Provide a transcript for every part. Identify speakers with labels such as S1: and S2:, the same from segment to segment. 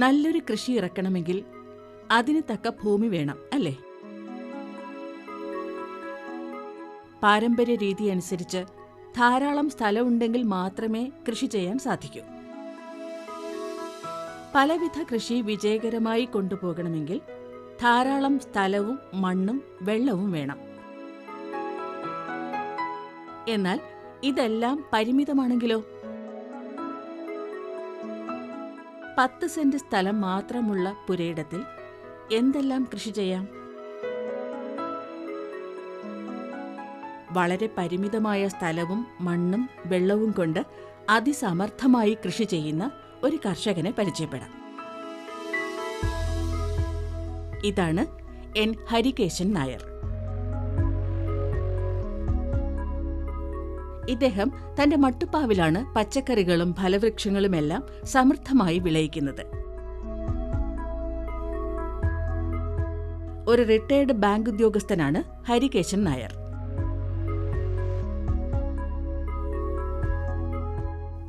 S1: നല്ലൊരു കൃഷി ഇറക്കണമെങ്കിൽ അതിന് തക്ക ഭൂമി വേണം അല്ലേ? പാരമ്പര്യ രീതി അനുസരിച്ച് ധാരാളം സ്ഥലമുണ്ടെങ്കിൽ മാത്രമേ കൃഷി ചെയ്യാൻ സാധിക്കൂ. പലവിധ കൃഷി വിജയകരമായി കൊണ്ടുപോകണമെങ്കിൽ ധാരാളം സ്ഥലവും മണ്ണും വെള്ളവും വേണം. എന്നാൽ ഇതെല്ലാം പരിമിതമാണെങ്കിലോ? പത്ത് സെന്റ് സ്ഥലം മാത്രമുള്ള പുരയിടത്തിൽ എന്തെല്ലാം കൃഷി ചെയ്യാം? വളരെ പരിമിതമായ സ്ഥലവും മണ്ണും വെള്ളവും കൊണ്ട് അതിസമർത്ഥമായി കൃഷി ചെയ്യുന്ന ഒരു കർഷകനെ പരിചയപ്പെടാം. ഇതാണ് എൻ ഹരികേശൻ നായർ. ഇദ്ദേഹം തന്റെ മട്ടുപ്പാവിലാണ് പച്ചക്കറികളും ഫലവൃക്ഷങ്ങളുമെല്ലാം സമൃദ്ധമായി വിളയിക്കുന്നത്. ഒരു റിട്ടയർഡ് ബാങ്ക് ഉദ്യോഗസ്ഥനാണ് ഹരികേശൻ നായർ.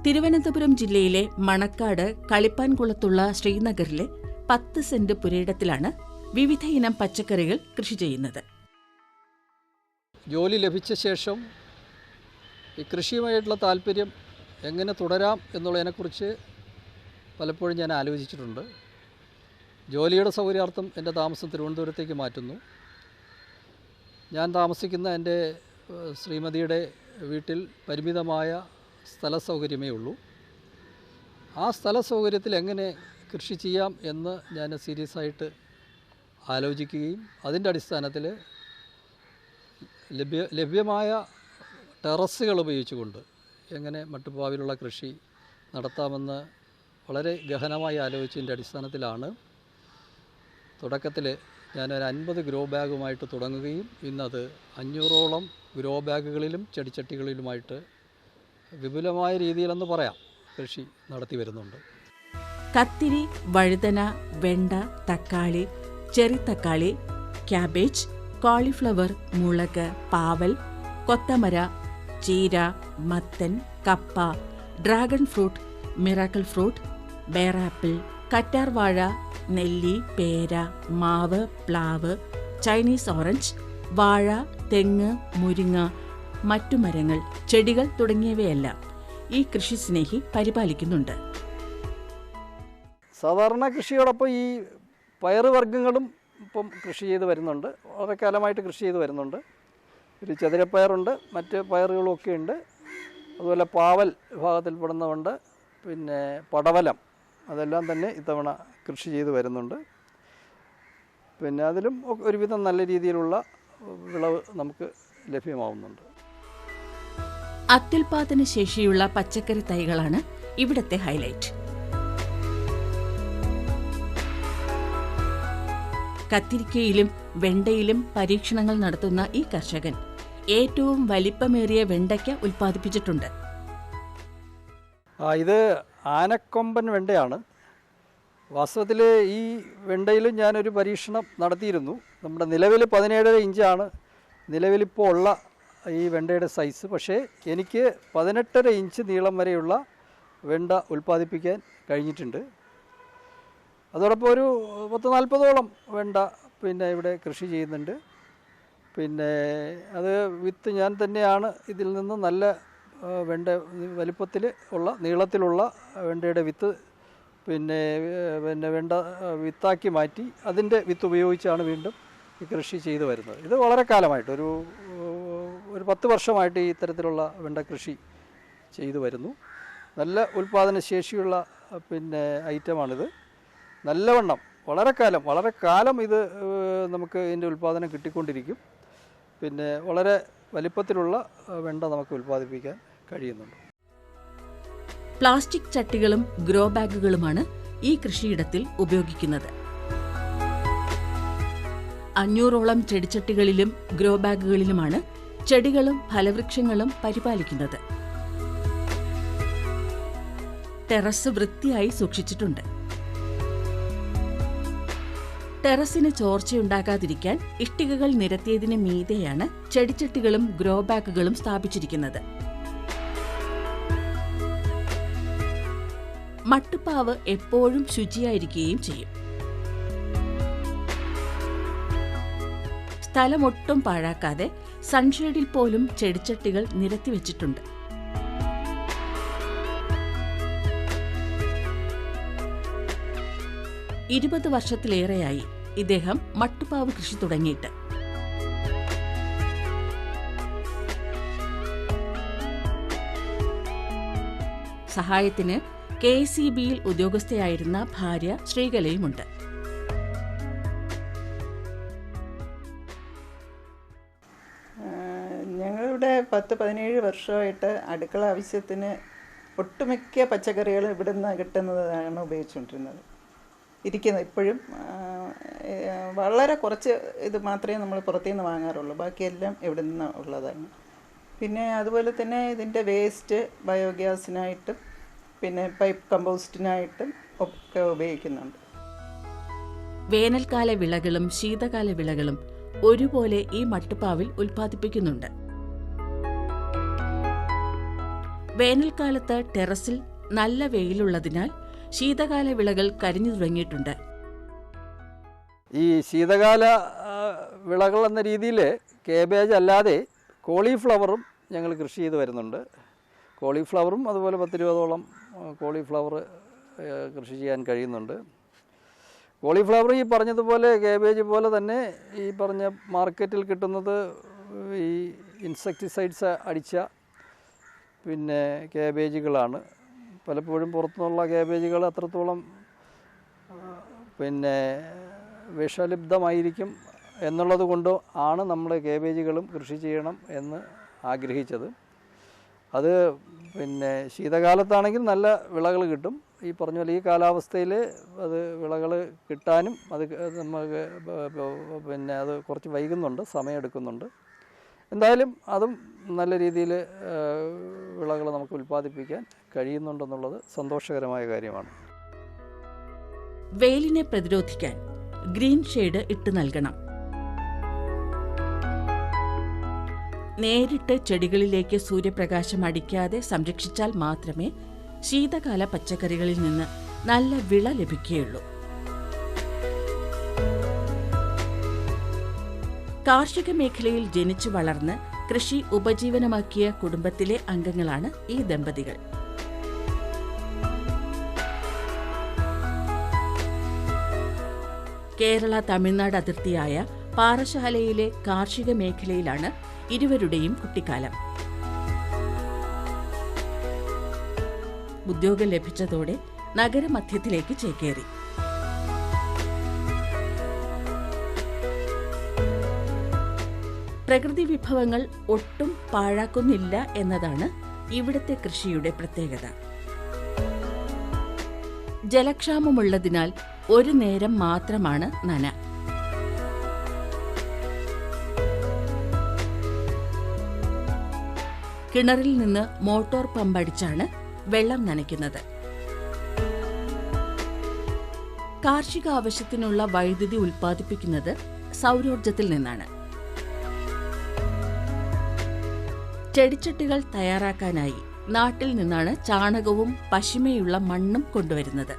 S1: തിരുവനന്തപുരം ജില്ലയിലെ മണക്കാട് കളിപ്പാൻകുളത്തുള്ള ശ്രീനഗറിലെ പത്ത് സെന്റ് പുരയിടത്തിലാണ് വിവിധ ഇനം പച്ചക്കറികൾ കൃഷി ചെയ്യുന്നത്.
S2: ജോലി ലഭിച്ച ശേഷം ഈ കൃഷിയുമായിട്ടുള്ള താല്പര്യം എങ്ങനെ തുടരാം എന്നുള്ളതിനെക്കുറിച്ച് പലപ്പോഴും ഞാൻ ആലോചിച്ചിട്ടുണ്ട്. ജോലിയുടെ സൗകര്യാർത്ഥം എന്റെ താമസം തിരുവനന്തപുരത്തേക്ക് മാറ്റുന്നു. ഞാൻ താമസിക്കുന്ന എന്റെ ശ്രീമതിയുടെ വീട്ടിൽ പരിമിതമായ സ്ഥല സൗകര്യമേ ഉള്ളൂ. ആ സ്ഥല സൗകര്യത്തിൽ എങ്ങനെ കൃഷി ചെയ്യാം എന്ന് ഞാൻ സീരിയസ് ആയിട്ട് ആലോചിക്കുകയും അതിന്റെ അടിസ്ഥാനത്തിൽ ലഭ്യ ലഭ്യമായ ടെറസുകൾ ഉപയോഗിച്ചുകൊണ്ട് എങ്ങനെ മട്ടുപ്പാവിലുള്ള കൃഷി നടത്താമെന്ന് വളരെ ഗഹനമായി ആലോചിച്ചതിന്റെ അടിസ്ഥാനത്തിലാണ്. തുടക്കത്തിൽ ഞാനൊരു അൻപത് ഗ്രോ ബാഗുമായിട്ട് തുടങ്ങുകയും ഇന്നത് അഞ്ഞൂറോളം ഗ്രോ ബാഗുകളിലും ചെടിച്ചട്ടികളിലുമായിട്ട് വിപുലമായ രീതിയിലെന്ന് പറയാം കൃഷി നടത്തി വരുന്നുണ്ട്.
S1: കത്തിരി വഴുതന വെണ്ട തക്കാളി ചെറി തക്കാളി ക്യാബേജ് കോളിഫ്ലവർ മുളക് പാവൽ കൊത്തമര ചീര മത്തൻ കപ്പ ഡ്രാഗൺ ഫ്രൂട്ട് മിറാക്കിൾ ഫ്രൂട്ട് ബേറാപ്പിൾ കറ്റാർവാഴ നെല്ലി പേര മാവ് പ്ലാവ് ചൈനീസ് ഓറഞ്ച് വാഴ തെങ്ങ് മുരിങ്ങ മറ്റു മരങ്ങൾ ചെടികൾ തുടങ്ങിയവയെല്ലാം ഈ കൃഷി സ്നേഹി പരിപാലിക്കുന്നുണ്ട്.
S2: സാധാരണ കൃഷിയോടൊപ്പം ഈ പയറുവർഗങ്ങളും ഇപ്പം കൃഷി ചെയ്ത് വരുന്നുണ്ട്. വളരെ കാലമായിട്ട് കൃഷി ചെയ്ത് വരുന്നുണ്ട്. ഒരു ചതുരപ്പയറുണ്ട് മറ്റ് പയറുകളൊക്കെ ഉണ്ട്. അതുപോലെ പാവൽ വിഭാഗത്തിൽപ്പെടുന്നതുണ്ട് പിന്നെ പടവലം അതെല്ലാം തന്നെ ഇത്തവണ കൃഷി ചെയ്ത് വരുന്നുണ്ട്. പിന്നെ അതിലും ഒരുവിധം നല്ല രീതിയിലുള്ള വിളവ് നമുക്ക് ലഭ്യമാവുന്നുണ്ട്.
S1: അത്യുൽപാദന ശേഷിയുള്ള പച്ചക്കറി തൈകളാണ് ഇവിടത്തെ ഹൈലൈറ്റ്. കത്തിരിക്കയിലും വെണ്ടയിലും പരീക്ഷണങ്ങൾ നടത്തുന്ന ഈ കർഷകൻ ഏറ്റവും വലിപ്പമേറിയ വെണ്ടയ്ക്ക ഉൽപ്പാദിപ്പിച്ചിട്ടുണ്ട്.
S2: ഇത് ആനക്കൊമ്പൻ വെണ്ടയാണ്. വാസ്തവത്തിൽ ഈ വെണ്ടയിലും ഞാനൊരു പരീക്ഷണം നടത്തിയിരുന്നു. നമ്മുടെ നിലവിൽ പതിനേഴര ഇഞ്ചാണ്. നിലവിലിപ്പോൾ ഉള്ള ഈ വെണ്ടയുടെ സൈസ് പക്ഷേ എനിക്ക് പതിനെട്ടര ഇഞ്ച് നീളം വരെയുള്ള വെണ്ട ഉൽപ്പാദിപ്പിക്കാൻ കഴിഞ്ഞിട്ടുണ്ട്. അതോടൊപ്പം ഒരു പത്ത് നാൽപ്പതോളം വെണ്ട പിന്നെ ഇവിടെ കൃഷി ചെയ്യുന്നുണ്ട്. പിന്നെ അത് വിത്ത് ഞാൻ തന്നെയാണ് ഇതിൽ നിന്ന് നല്ല വെണ്ട വലിപ്പത്തിൽ ഉള്ള നീളത്തിലുള്ള വെണ്ടയുടെ വിത്ത് പിന്നെ പിന്നെ വെണ്ട വിത്താക്കി മാറ്റി അതിന്റെ വിത്ത് ഉപയോഗിച്ചാണ് വീണ്ടും ഈ കൃഷി ചെയ്തു വരുന്നത്. ഇത് വളരെ കാലമായിട്ട് ഒരു ഒരു പത്ത് വർഷമായിട്ട് ഈ ഇത്തരത്തിലുള്ള വെണ്ട കൃഷി ചെയ്തു വരുന്നു. നല്ല ഉൽപ്പാദനശേഷിയുള്ള പിന്നെ ഐറ്റമാണിത്. നല്ലവണ്ണം വളരെ കാലം വളരെ കാലം ഇത് നമുക്ക് ഇതിന്റെ ഉൽപാദനം കിട്ടിക്കൊണ്ടിരിക്കും. പിന്നെ വളരെ വലിപ്പത്തിലുള്ള വെണ്ട നമുക്ക് ഉൽപ്പാദിപ്പിക്കാൻ കഴിയുന്നുണ്ട്.
S1: പ്ലാസ്റ്റിക് ചട്ടികളും ഗ്രോ ബാഗുകളുമാണ് ഈ കൃഷിയിടത്തിൽ ഉപയോഗിക്കുന്നത്. അഞ്ഞൂറോളം ചെടിച്ചട്ടികളിലും ഗ്രോ ബാഗുകളിലുമാണ് ചെടികളും ഫലവൃക്ഷങ്ങളും പരിപാലിക്കുന്നത്. ടെറസ് വൃത്തിയായി സൂക്ഷിച്ചിട്ടുണ്ട്. ടെറസിന് ചോർച്ചയുണ്ടാകാതിരിക്കാൻ ഇഷ്ടികകൾ നിരത്തിയതിന് മീതെയാണ് ചെടിച്ചട്ടികളും ഗ്രോ ബാഗുകളും സ്ഥാപിച്ചിരിക്കുന്നത്. മട്ടുപ്പാവ് എപ്പോഴും ശുചിയായിരിക്കുകയും ചെയ്യും. സ്ഥലമൊട്ടും പാഴാക്കാതെ സൺഷെയ്ഡിൽ പോലും ചെടിച്ചട്ടികൾ നിരത്തിവെച്ചിട്ടുണ്ട്. ഇരുപത് വർഷത്തിലേറെയായി ഇദ്ദേഹം മട്ടുപ്പാവ് കൃഷി തുടങ്ങിയിട്ട്. സഹായത്തിന് കെ സി ബിയിൽ ഉദ്യോഗസ്ഥയായിരുന്ന ഭാര്യ ശ്രീകലയുമുണ്ട്.
S3: ഞങ്ങളിവിടെ പത്ത് പതിനേഴ് വർഷമായിട്ട് അടുക്കള ആവശ്യത്തിന് ഒട്ടുമിക്ക പച്ചക്കറികൾ ഇവിടുന്ന് കിട്ടുന്നതാണ് ഉപയോഗിച്ചുകൊണ്ടിരുന്നത്. ഇരിക്കുന്നത് ഇപ്പോഴും വളരെ കുറച്ച് ഇത് മാത്രമേ നമ്മൾ പുറത്തുനിന്ന് വാങ്ങാറുള്ളൂ. ബാക്കിയെല്ലാം ഇവിടെ നിന്ന് ഉള്ളതാണ്. പിന്നെ അതുപോലെ തന്നെ ഇതിന്റെ വേസ്റ്റ് ബയോഗ്യാസിനായിട്ടും പിന്നെ പൈപ്പ് കമ്പോസ്റ്റിനായിട്ടും ഒക്കെ ഉപയോഗിക്കുന്നുണ്ട്.
S1: വേനൽക്കാല വിളകളും ശീതകാല വിളകളും ഒരുപോലെ ഈ മട്ടുപ്പാവിൽ ഉൽപ്പാദിപ്പിക്കുന്നുണ്ട്. വേനൽക്കാലത്ത് ടെറസിൽ നല്ല വെയിലുള്ളതിനാൽ ശീതകാല വിളകൾ കരിഞ്ഞു തുടങ്ങിയിട്ടുണ്ട്.
S2: ഈ ശീതകാല വിളകൾ എന്ന രീതിയിൽ കേബേജ് അല്ലാതെ കോളിഫ്ലവറും ഞങ്ങൾ കൃഷി ചെയ്ത് വരുന്നുണ്ട്. കോളിഫ്ലവറും അതുപോലെ പത്തിരുപതോളം രൂപതോളം കോളിഫ്ലവർ കൃഷി ചെയ്യാൻ കഴിയുന്നുണ്ട്. കോളിഫ്ലവർ ഈ പറഞ്ഞതുപോലെ കേബേജ് പോലെ തന്നെ ഈ പറഞ്ഞ മാർക്കറ്റിൽ കിട്ടുന്നത് ഈ ഇൻസെക്ടിസൈഡ്സ് അടിച്ച പിന്നെ കേബേജുകളാണ് പലപ്പോഴും പുറത്തുനിന്നുള്ള കേബേജുകൾ അത്രത്തോളം പിന്നെ വിഷലിപ്തമായിരിക്കും എന്നുള്ളത് കൊണ്ട് ആണ് നമ്മൾ കേബേജുകളും കൃഷി ചെയ്യണം എന്ന് ആഗ്രഹിച്ചത്. അത് പിന്നെ ശീതകാലത്താണെങ്കിൽ നല്ല വിളകൾ കിട്ടും. ഈ പറഞ്ഞ പോലെ ഈ കാലാവസ്ഥയിൽ അത് വിളകൾ കിട്ടാനും അത് നമുക്ക് പിന്നെ അത് കുറച്ച് വൈകുന്നുണ്ട് സമയമെടുക്കുന്നുണ്ട്. എന്തായാലും അതും നല്ല രീതിയിൽ വിളകൾ നമുക്ക് ഉൽപ്പാദിപ്പിക്കാൻ കഴിയുന്നുണ്ടെന്നുള്ളത് സന്തോഷകരമായ കാര്യമാണ്.
S1: വെയിലിനെ പ്രതിരോധിക്കാൻ ഗ്രീൻ ഷെയ്ഡ് ഇട്ട് നൽകണം. നേരിട്ട് ചെടികളിലേക്ക് സൂര്യപ്രകാശം അടിക്കാതെ സംരക്ഷിച്ചാൽ മാത്രമേ ശീതകാല പച്ചക്കറികളിൽ നിന്ന് നല്ല വിള ലഭിക്കുകയുള്ളൂ. കാർഷിക മേഖലയിൽ ജനിച്ചു വളർന്ന് കൃഷി ഉപജീവനമാക്കിയ കുടുംബത്തിലെ അംഗങ്ങളാണ് ഈ ദമ്പതികൾ. കേരള തമിഴ്നാട് അതിർത്തിയായ പാറശാലയിലെ കാർഷിക മേഖലയിലാണ് ഇരുവരുടെയും കുട്ടിക്കാലം. ഉദ്യോഗം ലഭിച്ചതോടെ നഗരമധ്യത്തിലേക്ക് ചേക്കേറി. പ്രകൃതി വിഭവങ്ങൾ ഒട്ടും പാഴാക്കുന്നില്ല എന്നതാണ് ഇവിടുത്തെ കൃഷിയുടെ പ്രത്യേകത. ജലക്ഷാമമുള്ളതിനാൽ ഒരു നേരം മാത്രമാണ് നന. കിണറിൽ നിന്ന് മോട്ടോർ പമ്പടിച്ചാണ് വെള്ളം നനയ്ക്കുന്നത്. കാർഷിക ആവശ്യത്തിനുള്ള വൈദ്യുതി ഉൽപ്പാദിപ്പിക്കുന്നത് സൗരോർജത്തിൽ നിന്നാണ്. ചെടിച്ചട്ടികൾ തയ്യാറാക്കാനായി നാട്ടിൽ നിന്നാണ് ചാണകവും പശിമയുള്ള മണ്ണും കൊണ്ടുവരുന്നത്.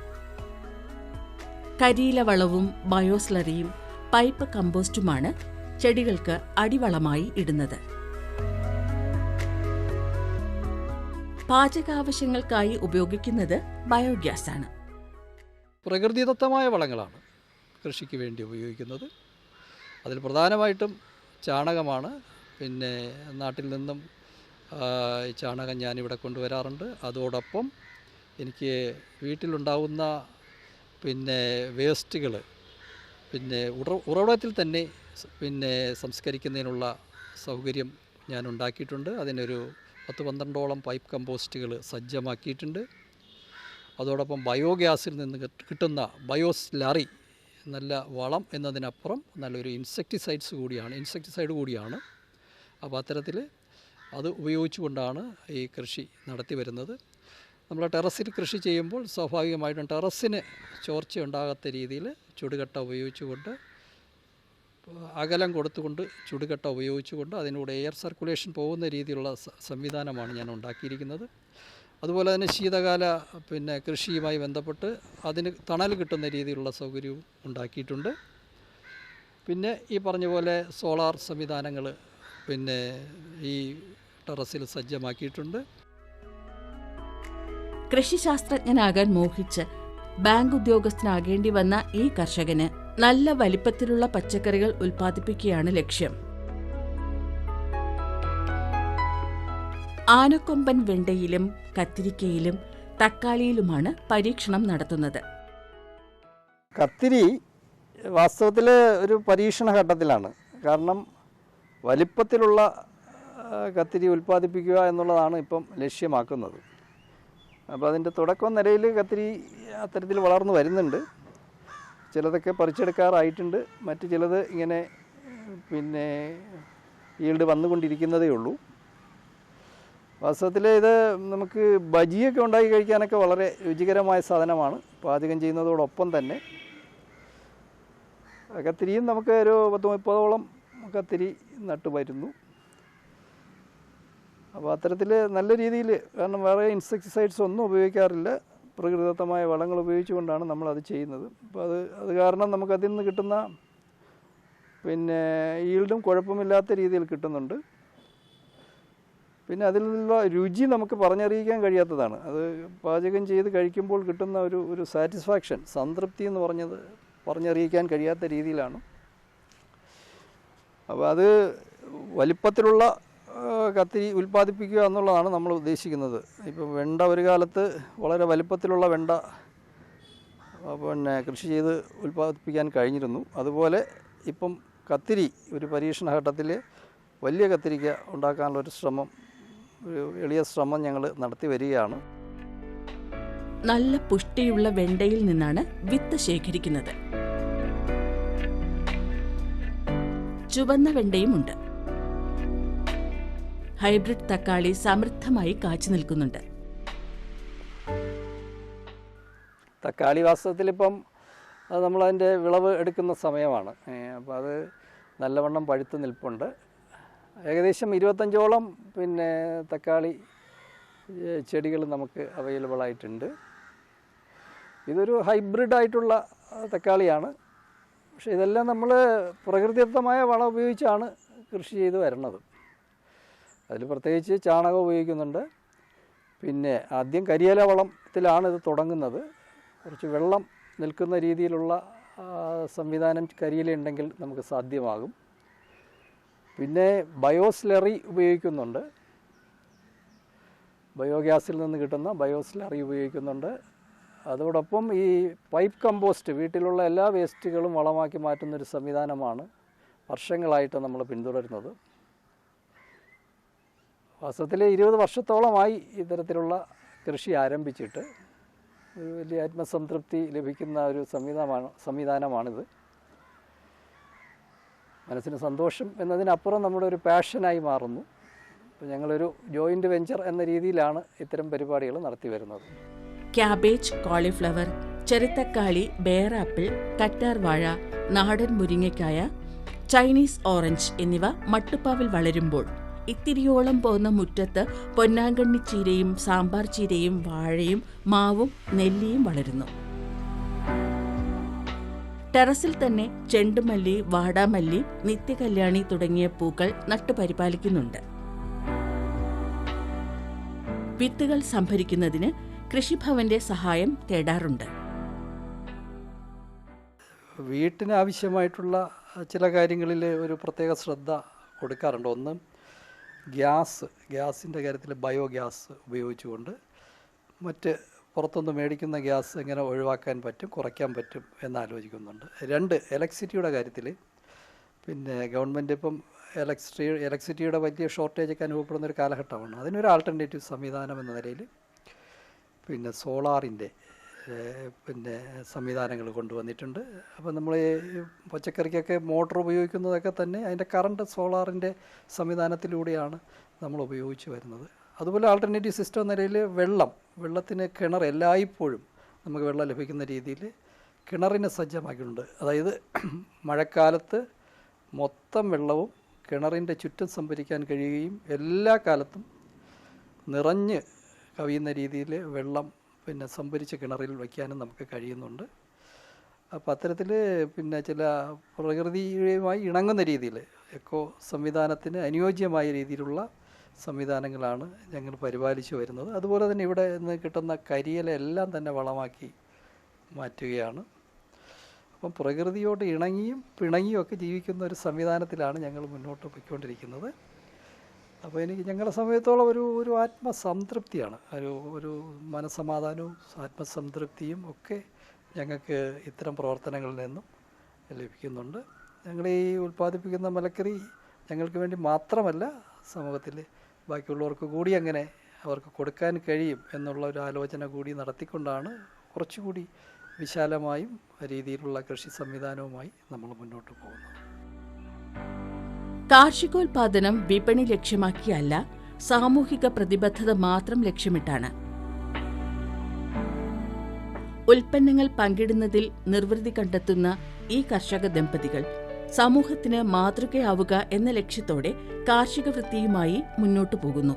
S1: കരിയില വളവും ബയോസ്ലറിയും പൈപ്പ് കമ്പോസ്റ്റുമാണ് ചെടികൾക്ക് അടിവളമായി ഇടുന്നത്. പാചകാവശ്യങ്ങൾക്കായി ഉപയോഗിക്കുന്നത് ബയോഗ്യാസ് ആണ്
S2: പ്രകൃതിദത്തമായ വളങ്ങളാണ് കൃഷിക്ക് വേണ്ടി ഉപയോഗിക്കുന്നത്. അതിൽ പ്രധാനമായിട്ടും ചാണകമാണ്. പിന്നെ നാട്ടിൽ നിന്നും ചാണകം ഞാനിവിടെ കൊണ്ടുവരാറുണ്ട്. അതോടൊപ്പം എനിക്ക് വീട്ടിലുണ്ടാവുന്ന പിന്നെ വേസ്റ്റുകൾ പിന്നെ ഉറ ഉറവിടത്തിൽ തന്നെ പിന്നെ സംസ്കരിക്കുന്നതിനുള്ള സൗകര്യം ഞാൻ ഉണ്ടാക്കിയിട്ടുണ്ട് അതിനൊരു പത്ത് പന്ത്രണ്ടോളം പൈപ്പ് കമ്പോസ്റ്റുകൾ സജ്ജമാക്കിയിട്ടുണ്ട്. അതോടൊപ്പം ബയോഗ്യാസിൽ നിന്ന് കിട്ടുന്ന കിട്ടുന്ന ബയോസ്ലാറി നല്ല വളം എന്നതിനപ്പുറം നല്ലൊരു ഇൻസെക്ടിസൈഡ്സ് കൂടിയാണ് ഇൻസെക്ടിസൈഡ് കൂടിയാണ്. അപ്പോൾ അത്തരത്തിൽ അത് ഉപയോഗിച്ചുകൊണ്ടാണ് ഈ കൃഷി നടത്തി വരുന്നത്. നമ്മൾ ടെറസിൽ കൃഷി ചെയ്യുമ്പോൾ സ്വാഭാവികമായിട്ടും ടെറസിന് ചോർച്ച ഉണ്ടാകാത്ത രീതിയിൽ ചുടുകട്ട ഉപയോഗിച്ചുകൊണ്ട് അകലം കൊടുത്തുകൊണ്ട് ചുടുകട്ട ഉപയോഗിച്ചുകൊണ്ട് അതിനൂടെ എയർ സർക്കുലേഷൻ പോകുന്ന രീതിയിലുള്ള സംവിധാനമാണ് ഞാൻ ഉണ്ടാക്കിയിരിക്കുന്നത്. അതുപോലെ തന്നെ ശീതകാല പിന്നെ കൃഷിയുമായി ബന്ധപ്പെട്ട് അതിന് തണൽ കിട്ടുന്ന രീതിയിലുള്ള സൗകര്യവും ഉണ്ടാക്കിയിട്ടുണ്ട്. പിന്നെ ഈ പറഞ്ഞ പോലെ സോളാർ സംവിധാനങ്ങൾ പിന്നെ ഈ ടെറസിൽ സജ്ജമാക്കിയിട്ടുണ്ട്.
S1: കൃഷിശാസ്ത്രജ്ഞനാകാൻ മോഹിച്ച് ബാങ്ക് ഉദ്യോഗസ്ഥനാകേണ്ടി വന്ന ഈ കർഷകന് നല്ല വലിപ്പത്തിലുള്ള പച്ചക്കറികൾ ഉൽപ്പാദിപ്പിക്കുകയാണ് ലക്ഷ്യം. ആനക്കൊമ്പൻ വെണ്ടയിലും കത്തിരിക്കയിലും തക്കാളിയിലുമാണ് പരീക്ഷണം നടത്തുന്നത്.
S2: കത്തിരി വാസ്തവത്തിൽ ഒരു പരീക്ഷണ ഘട്ടത്തിലാണ്. കാരണം വലിപ്പത്തിലുള്ള കത്തിരി ഉൽപ്പാദിപ്പിക്കുക എന്നുള്ളതാണ് ഇപ്പം ലക്ഷ്യമാക്കുന്നത്. അപ്പോൾ അതിന്റെ തുടക്കം നിലയിൽ കത്തിരി അത്തരത്തിൽ വളർന്നു വരുന്നുണ്ട്. ചിലതൊക്കെ പറിച്ചെടുക്കാറായിട്ടുണ്ട്. മറ്റ് ചിലത് ഇങ്ങനെ പിന്നെ ഈൽഡ് വന്നുകൊണ്ടിരിക്കുന്നതേ ഉള്ളൂ. വാസ്തവത്തിൽ ഇത് നമുക്ക് ബജിയൊക്കെ ഉണ്ടാക്കി കഴിക്കാനൊക്കെ വളരെ രുചികരമായ സാധനമാണ്. പാചകം ചെയ്യുന്നതോടൊപ്പം തന്നെ കത്തിരിയും നമുക്ക് ഒരു പത്ത് മുപ്പതോളം കത്തിരി നട്ടു വരുന്നു അപ്പോൾ അത്തരത്തിൽ നല്ല രീതിയിൽ കാരണം വേറെ ഇൻസെക്ടിസൈഡ്സ് ഒന്നും ഉപയോഗിക്കാറില്ല. പ്രകൃതിദത്തമായ വളങ്ങൾ ഉപയോഗിച്ചുകൊണ്ടാണ് നമ്മൾ അത് ചെയ്യുന്നത്. അപ്പോൾ അത് അത് കാരണം നമുക്കതിൽ നിന്ന് കിട്ടുന്ന പിന്നെ ഈൽഡും കുഴപ്പമില്ലാത്ത രീതിയിൽ കിട്ടുന്നുണ്ട്. പിന്നെ അതിൽ നിന്നുള്ള രുചി നമുക്ക് പറഞ്ഞറിയിക്കാൻ കഴിയാത്തതാണ്. അത് പാചകം ചെയ്ത് കഴിക്കുമ്പോൾ കിട്ടുന്ന ഒരു ഒരു സാറ്റിസ്ഫാക്ഷൻ സംതൃപ്തി എന്ന് പറഞ്ഞത് പറഞ്ഞറിയിക്കാൻ കഴിയാത്ത രീതിയിലാണ്. അപ്പോൾ അത് വലിപ്പത്തിലുള്ള കത്തിരി ഉൽപ്പാദിപ്പിക്കുക എന്നുള്ളതാണ് നമ്മൾ ഉദ്ദേശിക്കുന്നത്. ഇപ്പം വെണ്ട ഒരു കാലത്ത് വളരെ വലിപ്പത്തിലുള്ള വെണ്ട പിന്നെ കൃഷി ചെയ്ത് ഉൽപ്പാദിപ്പിക്കാൻ കഴിഞ്ഞിരുന്നു. അതുപോലെ ഇപ്പം കത്തിരി ഒരു പരീക്ഷണഘട്ടത്തിൽ വലിയ കത്തിരിക്ക ഉണ്ടാക്കാനുള്ള ഒരു ശ്രമം ഒരു എളിയ ശ്രമം ഞങ്ങൾ നടത്തി വരികയാണ്.
S1: നല്ല പുഷ്ടിയുള്ള വെണ്ടയിൽ നിന്നാണ് വിത്ത് ശേഖരിക്കുന്നത്. ചുവന്ന വെണ്ടയുമുണ്ട്. ഹൈബ്രിഡ് തക്കാളി സമൃദ്ധമായി കാച്ചു നിൽക്കുന്നുണ്ട്.
S2: തക്കാളി നമ്മൾ നമ്മളതിന്റെ വിളവ് എടുക്കുന്ന സമയമാണ്. അപ്പോൾ അത് നല്ലവണ്ണം പഴുത്ത് നിൽപ്പുണ്ട്. ഏകദേശം ഇരുപത്തഞ്ചോളം പിന്നെ തക്കാളി ചെടികൾ നമുക്ക് അവൈലബിൾ ആയിട്ടുണ്ട്. ഇതൊരു ഹൈബ്രിഡ് ആയിട്ടുള്ള തക്കാളിയാണ്. പക്ഷേ ഇതെല്ലാം നമ്മൾ പ്രകൃതിദത്തമായ വളം ഉപയോഗിച്ചാണ് കൃഷി ചെയ്ത് വരുന്നത്. അതിൽ പ്രത്യേകിച്ച് ചാണകം ഉപയോഗിക്കുന്നുണ്ട്. പിന്നെ ആദ്യം കരിയില വളത്തിലാണ് ഇത് തുടങ്ങുന്നത്. കുറച്ച് വെള്ളം നിൽക്കുന്ന രീതിയിലുള്ള സംവിധാനം കരിയില ഉണ്ടെങ്കിൽ നമുക്ക് സാധ്യമാകും. പിന്നെ ബയോസ്ലറി ഉപയോഗിക്കുന്നുണ്ട്. ബയോഗ്യാസിൽ നിന്ന് കിട്ടുന്ന ബയോസ്ലറി ഉപയോഗിക്കുന്നുണ്ട്. അതോടൊപ്പം ഈ പൈപ്പ് കമ്പോസ്റ്റ് വീട്ടിലുള്ള എല്ലാ വേസ്റ്റുകളും വളമാക്കി മാറ്റുന്നൊരു സംവിധാനമാണ് വർഷങ്ങളായിട്ട് നമ്മൾ പിന്തുടരുന്നത്. വാസ്തവത്തിൽ ഇരുപത് വർഷത്തോളമായി ഇത്തരത്തിലുള്ള കൃഷി ആരംഭിച്ചിട്ട് ഒരു വലിയ ആത്മസംതൃപ്തി ലഭിക്കുന്ന ഒരു സംവിധാനമാണ് സംവിധാനമാണിത്. മനസ്സിന് സന്തോഷം എന്നതിനപ്പുറം നമ്മുടെ ഒരു പാഷനായി മാറുന്നു. അപ്പോൾ ഞങ്ങളൊരു ജോയിന്റ് വെഞ്ചർ എന്ന രീതിയിലാണ് ഇത്തരം പരിപാടികൾ നടത്തി വരുന്നത്.
S1: ക്യാബേജ് കോളിഫ്ലവർ ചെറുത്തക്കാളി ബേറാപ്പിൾ കറ്റാർ വാഴ നാടൻ മുരിങ്ങയ്ക്കായ ചൈനീസ് ഓറഞ്ച് എന്നിവ മട്ടുപ്പാവിൽ വളരുമ്പോൾ ഇത്തിരിയോളം പോകുന്ന മുറ്റത്ത് പൊന്നാങ്കണ്ണി ചീരയും സാമ്പാർ ചീരയും വാഴയും മാവും നെല്ലിയും വളരുന്നു. ടെറസിൽ തന്നെ ചെണ്ടുമല്ലി വാടാമല്ലി നിത്യകല്യാണി തുടങ്ങിയ പൂക്കൾ നട്ടുപരിപാലിക്കുന്നുണ്ട് വിത്തുകൾ സംഭരിക്കുന്നതിന് കൃഷിഭവന്റെ സഹായം തേടാറുണ്ട്.
S2: വീട്ടിന് ആവശ്യമായിട്ടുള്ള ചില കാര്യങ്ങളിൽ ഒരു പ്രത്യേക ശ്രദ്ധ കൊടുക്കാറുണ്ട്. ഒന്ന് ഗ്യാസ് ഗ്യാസിന്റെ കാര്യത്തിൽ ബയോഗ്യാസ് ഉപയോഗിച്ചുകൊണ്ട് മറ്റ് പുറത്തുനിന്ന് മേടിക്കുന്ന ഗ്യാസ് എങ്ങനെ ഒഴിവാക്കാൻ പറ്റും കുറയ്ക്കാൻ പറ്റും എന്നാലോചിക്കുന്നുണ്ട് രണ്ട് ഇലക്ട്രിസിറ്റിയുടെ കാര്യത്തിൽ പിന്നെ ഗവൺമെന്റ് ഇപ്പം ഇലക്ട്രിസിറ്റി ഇലക്ട്രിസിറ്റിയുടെ വലിയ ഷോർട്ടേജൊക്കെ അനുഭവപ്പെടുന്ന ഒരു കാലഘട്ടമാണ്. അതിനൊരു ആൾട്ടർനേറ്റീവ് സംവിധാനം എന്ന നിലയിൽ പിന്നെ സോളാറിന്റെ പിന്നെ സംവിധാനങ്ങൾ കൊണ്ടുവന്നിട്ടുണ്ട്. അപ്പോൾ നമ്മൾ പച്ചക്കറിക്കൊക്കെ മോട്ടോർ ഉപയോഗിക്കുന്നതൊക്കെ തന്നെ അതിന്റെ കറണ്ട് സോളാറിന്റെ സംവിധാനത്തിലൂടെയാണ് നമ്മൾ ഉപയോഗിച്ച് വരുന്നത്. അതുപോലെ ആൾട്ടർനേറ്റീവ് സിസ്റ്റം എന്ന നിലയിൽ വെള്ളം വെള്ളത്തിന് കിണർ എല്ലായ്പ്പോഴും നമുക്ക് വെള്ളം ലഭിക്കുന്ന രീതിയിൽ കിണറിനെ സജ്ജമാക്കിയിട്ടുണ്ട്. അതായത് മഴക്കാലത്ത് മൊത്തം വെള്ളവും കിണറിന്റെ ചുറ്റും സംഭരിക്കാൻ കഴിയുകയും എല്ലാ കാലത്തും നിറഞ്ഞ് കവിയുന്ന രീതിയിൽ വെള്ളം പിന്നെ സംഭരിച്ച കിണറിൽ വയ്ക്കാനും നമുക്ക് കഴിയുന്നുണ്ട്. അപ്പോൾ അത്തരത്തിൽ പിന്നെ ചില പ്രകൃതിയുമായി ഇണങ്ങുന്ന രീതിയിൽ എക്കോ സംവിധാനത്തിന് അനുയോജ്യമായ രീതിയിലുള്ള സംവിധാനങ്ങളാണ് ഞങ്ങൾ പരിപാലിച്ചു വരുന്നത്. അതുപോലെ തന്നെ ഇവിടെ നിന്ന് കിട്ടുന്ന കരിയിലെല്ലാം തന്നെ വളമാക്കി മാറ്റുകയാണ്. അപ്പം പ്രകൃതിയോട് ഇണങ്ങിയും പിണങ്ങിയും ഒക്കെ ജീവിക്കുന്ന ഒരു സംവിധാനത്തിലാണ് ഞങ്ങൾ മുന്നോട്ട് പോയിക്കൊണ്ടിരിക്കുന്നത്. അപ്പോൾ എനിക്ക് ഞങ്ങളുടെ സമയത്തോളം ഒരു ഒരു ആത്മസംതൃപ്തിയാണ്. ഒരു ഒരു മനസമാധാനവും ആത്മസംതൃപ്തിയും ഒക്കെ ഞങ്ങൾക്ക് ഇത്തരം പ്രവർത്തനങ്ങളിൽ നിന്നും ലഭിക്കുന്നുണ്ട്. ഞങ്ങൾ ഈ ഉൽപ്പാദിപ്പിക്കുന്ന മലക്കറി ഞങ്ങൾക്ക് വേണ്ടി മാത്രമല്ല സമൂഹത്തിൽ ബാക്കിയുള്ളവർക്ക് കൂടി അങ്ങനെ അവർക്ക് കൊടുക്കാൻ കഴിയും എന്നുള്ള ഒരു ആലോചന കൂടി നടത്തിക്കൊണ്ടാണ് കുറച്ചുകൂടി വിശാലമായും രീതിയിലുള്ള കൃഷി സംവിധാനവുമായി നമ്മൾ മുന്നോട്ട് പോകുന്നത്.
S1: കാർഷികോൽപാദനം വിപണി ലക്ഷ്യമാക്കിയല്ല സാമൂഹിക പ്രതിബദ്ധത മാത്രം ലക്ഷ്യമിട്ടാണ്. ഉൽപ്പന്നങ്ങൾ പങ്കിടുന്നതിൽ നിർവൃതി കണ്ടെത്തുന്ന ഈ കർഷക ദമ്പതികൾ സമൂഹത്തിന് മാതൃകയാവുക എന്ന ലക്ഷ്യത്തോടെ കാർഷിക വൃത്തിയുമായി മുന്നോട്ടു പോകുന്നു.